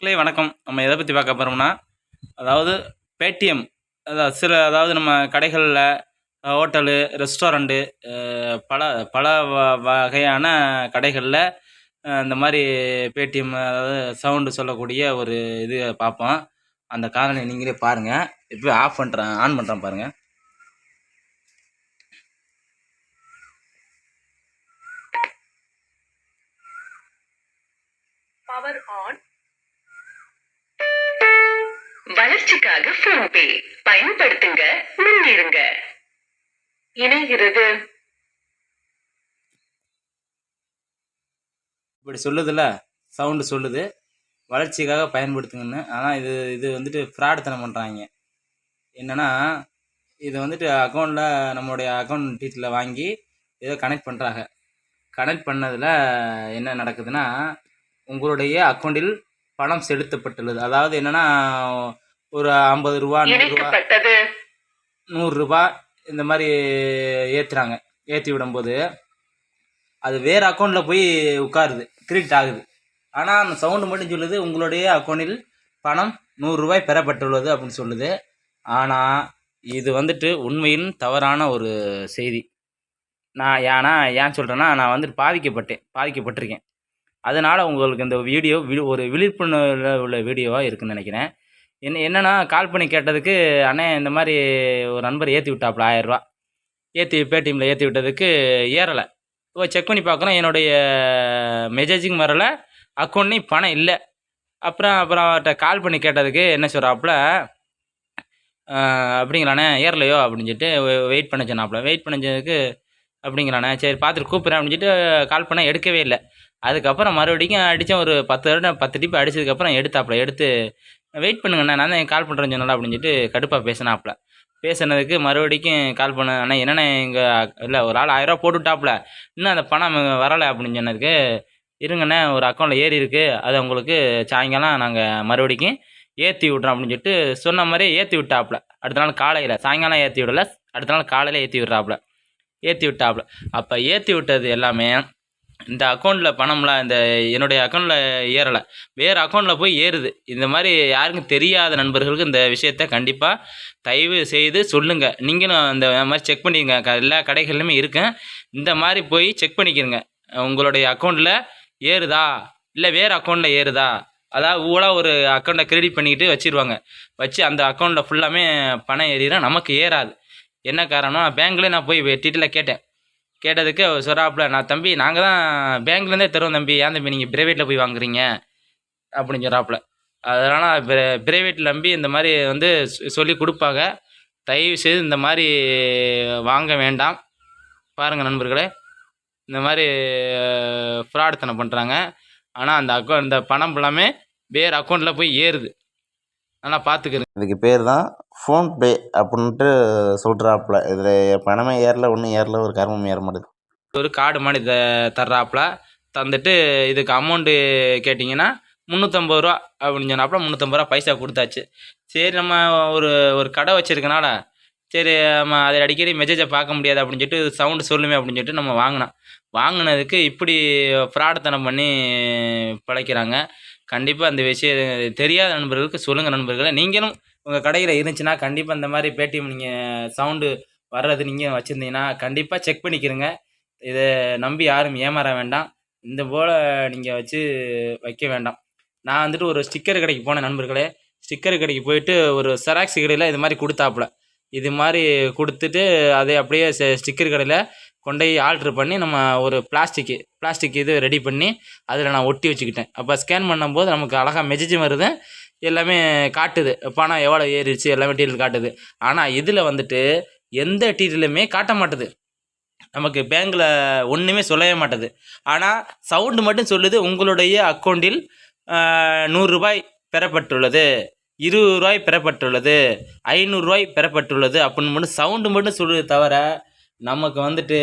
மக்களே வணக்கம். நம்ம எதை பற்றி பார்க்க போகிறோம்னா அதாவது பேடிஎம் அதாவது சில அதாவது நம்ம கடைகளில் ஹோட்டலு ரெஸ்டாரண்ட்டு பல பல வ- வகையான கடைகளில் இந்த மாதிரி பேடிஎம் அதாவது சவுண்டு சொல்லக்கூடிய ஒரு இது பார்ப்போம். அந்த காரணம் நீங்களே பாருங்கள் இப்போ ஆஃப் பண்ணுறேன் ஆன் பண்ணுறேன் பாருங்கள் பவர் ஆன் வளர்ச்சிக்காக போன்பே பயன்படுத்துங்க முன்னேறுங்க. இணைகிறது. இப்படி சொல்லுதுல்ல சவுண்டு சொல்லுது. வளர்ச்சிக்காக பயன்படுத்துங்கன்னு. ஆனால் இது இது வந்துட்டு ஃப்ராடுத்தனம் பண்ணுறாங்க என்னென்னா இது வந்துட்டு அக்கௌண்ட்டில் நம்மளுடைய அக்கௌண்ட் டீட்டெயில் வாங்கி ஏதோ கனெக்ட் பண்ணுறாங்க கனெக்ட் பண்ணதில் என்ன நடக்குதுன்னா உங்களுடைய அக்கௌண்ட்டில் பணம் செலுத்தப்பட்டுள்ளது. அதாவது என்னென்னா ஒரு ஐம்பது ரூபா இணைக்கப்பட்டது. நூறுரூபா இந்த மாதிரி ஏற்றுறாங்க ஏற்றி விடும்போது அது வேறு அக்கௌண்ட்டில் போய் உட்காருது கிரெடிட் ஆகுது. ஆனால் அந்த சவுண்டு மட்டும் சொல்லுது உங்களுடைய அக்கௌண்ட்டில் பணம் நூறுரூவாய் பெறப்பட்டுள்ளது அப்படின்னு சொல்லுது. ஆனால் இது வந்துட்டு உண்மையில் தவறான ஒரு செய்தி. நான் ஏன்னா ஏன் சொல்கிறேன்னா நான் வந்துட்டு பாதிக்கப்பட்டேன் பாதிக்கப்பட்டிருக்கேன். அதனால் உங்களுக்கு இந்த வீடியோ வி ஒரு விழிப்புணர்வு உள்ள வீடியோவாக இருக்குன்னு நினைக்கிறேன். என்ன என்னென்னா கால் பண்ணி கேட்டதுக்கு அண்ணே இந்த மாதிரி ஒரு நண்பர் ஏற்றி விட்டாப்புல ஆயிரரூவா ஏற்றி பேடிஎம்மில் ஏற்றி விட்டதுக்கு ஏறலை. இப்போ செக் பண்ணி பார்க்குறோம் என்னுடைய மெசேஜிங் வரல. அக்கௌண்ட்லேயும் பணம் இல்லை. அப்புறம் அப்புறம் அவர்கிட்ட கால் பண்ணி கேட்டதுக்கு என்ன சொல்கிறாப்புல அப்படிங்களாண்ணே ஏறலையோ? அப்படின்னு சொல்லிட்டு வெயிட் பண்ண சொன்னாப்புல. வெயிட் பண்ணதுக்கு அப்படிங்களாண்ணே சரி பார்த்துட்டு கூப்பிட்றேன். அப்படின்னு சொல்லிட்டு கால் பண்ண எடுக்கவே இல்லை. அதுக்கப்புறம் மறுபடியும் அடித்தேன் ஒரு பத்து வருடம் பத்து டிப்பு அடிச்சதுக்கப்புறம் எடுத்தாப்புல. எடுத்து வெயிட் பண்ணுங்கண்ணா நான் தான் கால் பண்ணுறேன்னு சொன்னல அப்படின்னு சொல்லிட்டு கடுப்பாக பேசினாப்புல. பேசுனதுக்கு மறுபடிக்கும் கால் பண்ண ஆனால் என்னண்ணே இங்கே இல்லை ஒரு ஆள் ஆயிரரூவா போட்டுவிட்டாப்புல இன்னும் அந்த பணம் வரலை அப்படின்னு சொன்னதுக்கு இருங்கண்ணே ஒரு அக்கௌண்ட்டில் ஏறி இருக்குது அதை உங்களுக்கு சாயங்காலம் நாங்கள் மறுபடிக்கும் ஏற்றி விட்றோம் அப்படின்னு சொல்லிட்டு சொன்ன மாதிரியே ஏற்றி விட்டாப்புல. அடுத்த நாள் காலையில் சாயங்காலம் ஏற்றி விடல அடுத்த நாள் காலையில் ஏற்றி விட்றாப்புல. ஏற்றி விட்டாப்புல. அப்போ ஏற்றி விட்டது எல்லாமே இந்த அக்கௌண்ட்டில் பணம்லாம் இந்த என்னுடைய அக்கௌண்ட்டில் ஏறலை. வேறு அக்கௌண்ட்டில் போய் ஏறுது. இந்த மாதிரி யாருக்கும் தெரியாத நண்பர்களுக்கு இந்த விஷயத்த கண்டிப்பாக தயவு செய்து சொல்லுங்கள் நீங்களும் இந்த மாதிரி செக் பண்ணிக்கங்க. க- எல்லா கடைகள்லையுமே இருக்கேன். இந்த மாதிரி போய் செக் பண்ணிக்கிறங்க உங்களுடைய அக்கௌண்ட்டில் ஏறுதா? இல்லை வேறு அக்கௌண்ட்டில் ஏறுதா? அதாவது ஊழாக ஒரு அக்கௌண்ட்டை கிரெடிட் பண்ணிக்கிட்டு வச்சிருவாங்க. வச்சு அந்த அக்கௌண்ட்டில் ஃபுல்லாமே பணம் ஏறினா நமக்கு ஏறாது. என்ன காரணம் பேங்க்லேயே நான் போய் டீட்டெயிலாக கேட்டேன். கேட்டதுக்கு அவர் சொல்கிறாப்புல நான் தம்பி நாங்கள் தான் பேங்க்லேருந்தே தருவோம் தம்பி. ஏன் தம்பி நீங்கள் ப்ரைவேட்டில் போய் வாங்குறீங்க? அப்படின்னு சொல்கிறாப்புல அதனால் ப்ரைவேட்டில் நம்பி இந்த மாதிரி வந்து சொல்லி கொடுப்பாங்க. தயவு செய்து இந்த மாதிரி வாங்க வேண்டாம். பாருங்கள் நண்பர்களே. இந்த மாதிரி ஃப்ராடுத்தனம் பண்ணுறாங்க ஆனால் அந்த அக்கௌண்ட் இந்த பணம் எல்லாமே வேறு அக்கௌண்ட்டில் போய் ஏறுது. நல்லா பார்த்துக்கிறேன் இதுக்கு பேர் தான் ஃபோன்பே அப்படின்ட்டு சொல்கிறாப்புல இதில் பணமே ஏறல ஒன்றும் ஏறல ஒரு கர்மம் ஏற மாட்டேது. ஒரு கார்டு மாதிரி த தர்றாப்புல. தந்துட்டு இதுக்கு அமௌண்ட்டு கேட்டிங்கன்னா முந்நூற்றம்பது ரூபா அப்படின்னு சொன்னாப்புல முந்நூற்றம்பது ரூபா பைசா கொடுத்தாச்சு. சரி நம்ம ஒரு ஒரு கடை வச்சிருக்கனால சரி நம்ம அதை அடிக்கடி மெசேஜை பார்க்க முடியாது அப்படின்னு சொல்லிட்டு சவுண்டு சொல்லுமே அப்படின்னு சொல்லிட்டு நம்ம வாங்கினோம். வாங்கினதுக்கு இப்படி ஃப்ராடுத்தனம் பண்ணி பிழைக்கிறாங்க. கண்டிப்பாக அந்த விஷயம் தெரியாத நண்பர்களுக்கு சொல்லுங்கள் நண்பர்களே. நீங்களும் உங்கள் கடையில் இருந்துச்சுன்னா கண்டிப்பாக இந்த மாதிரி பேடிஎம் நீங்கள் சவுண்டு வர்றது நீங்கள் வச்சுருந்தீங்கன்னா கண்டிப்பாக செக் பண்ணிக்கிறங்க. இதை நம்பி யாரும் ஏமாற வேண்டாம். இந்த போல் நீங்கள் வச்சு வைக்க வேண்டாம். நான் வந்துட்டு ஒரு ஸ்டிக்கர் கடைக்கு போனேன் நண்பர்களே. ஸ்டிக்கர் கடைக்கு போயிட்டு ஒரு செராக்ஸ் கடையில் இது மாதிரி கொடுத்தாப்புல. இது மாதிரி கொடுத்துட்டு அதை அப்படியே ஸ்டிக்கர் கடையில் கொண்டு போய் ஆல்ட்ரு பண்ணி நம்ம ஒரு பிளாஸ்டிக்கு பிளாஸ்டிக் இது ரெடி பண்ணி அதில் நான் ஒட்டி வச்சுக்கிட்டேன். அப்போ ஸ்கேன் பண்ணும்போது நமக்கு அழகாக மெசேஜ் வருது. எல்லாமே காட்டுது. பணம் எவ்வளோ ஏறிடுச்சு எல்லாமே டீட்டெயில் காட்டுது. ஆனால் இதில் வந்துட்டு எந்த டீட்டெயிலுமே காட்ட மாட்டுது. நமக்கு பேங்க்கில் ஒன்றுமே சொல்லவே மாட்டுது. ஆனால் சவுண்டு மட்டும் சொல்லுது. உங்களுடைய அக்கௌண்ட்டில் நூறுரூபாய் பெறப்பட்டுள்ளது. இருபது ரூபாய் பெறப்பட்டுள்ளது. ஐநூறுரூவாய் பெறப்பட்டுள்ளது. அப்படின்னு மட்டும் சவுண்டு மட்டும் சொல்லுது தவிர நமக்கு வந்துட்டு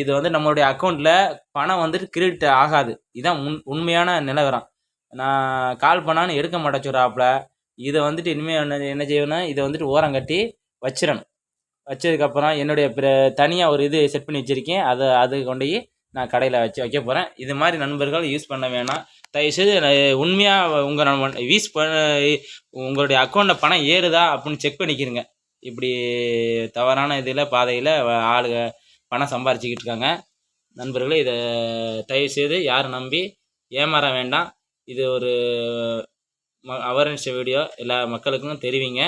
இது வந்து நம்மளுடைய அக்கௌண்ட்டில் பணம் வந்துட்டு கிரெடிட் ஆகாது. இதுதான் உண் உண்மையான நிலவரம். நான் கால் பண்ணான்னு எடுக்க மாட்டேன் சொல்கிறாப்புல இதை வந்துட்டு இனிமேல் என்ன என்ன செய்யணும்னா இதை வந்துட்டு ஓரம் கட்டி வச்சிடணும். வச்சதுக்கப்புறம் என்னுடைய தனியாக ஒரு இது செட் பண்ணி வச்சுருக்கேன். அதை அது கொண்டு போய் நான் கடையில் வச்சு வைக்க போகிறேன் இது மாதிரி நண்பர்கள் யூஸ் பண்ண வேணாம். தயவுசெய்து உண்மையாக உங்கள் நண்பன் யூஸ் பண்ண உங்களுடைய அக்கௌண்ட்டில் பணம் ஏறுதா அப்படின்னு செக் பண்ணிக்கிறங்க இப்படி தவறான இதில் பாதையில் ஆளுங்க பணம் சம்பாரிச்சிக்கிட்டு இருக்காங்க நண்பர்களே இதை தயவுசெய்து யாரும் நம்பி ஏமாற வேண்டாம். இது ஒரு ம அவேர்னஸ் வீடியோ எல்லா மக்களுக்கும் தெரிவிங்க.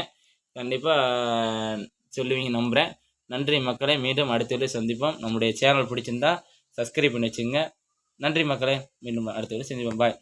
கண்டிப்பாக சொல்லுவீங்க நம்புகிறேன் நன்றி மக்களை மீண்டும் அடுத்த சந்திப்போம். நம்முடைய சேனல் பிடிச்சிருந்தா சப்ஸ்கிரைப் பண்ணி வச்சுங்க. நன்றி மக்களே மீண்டும் அடுத்த சந்திப்போம். பாய்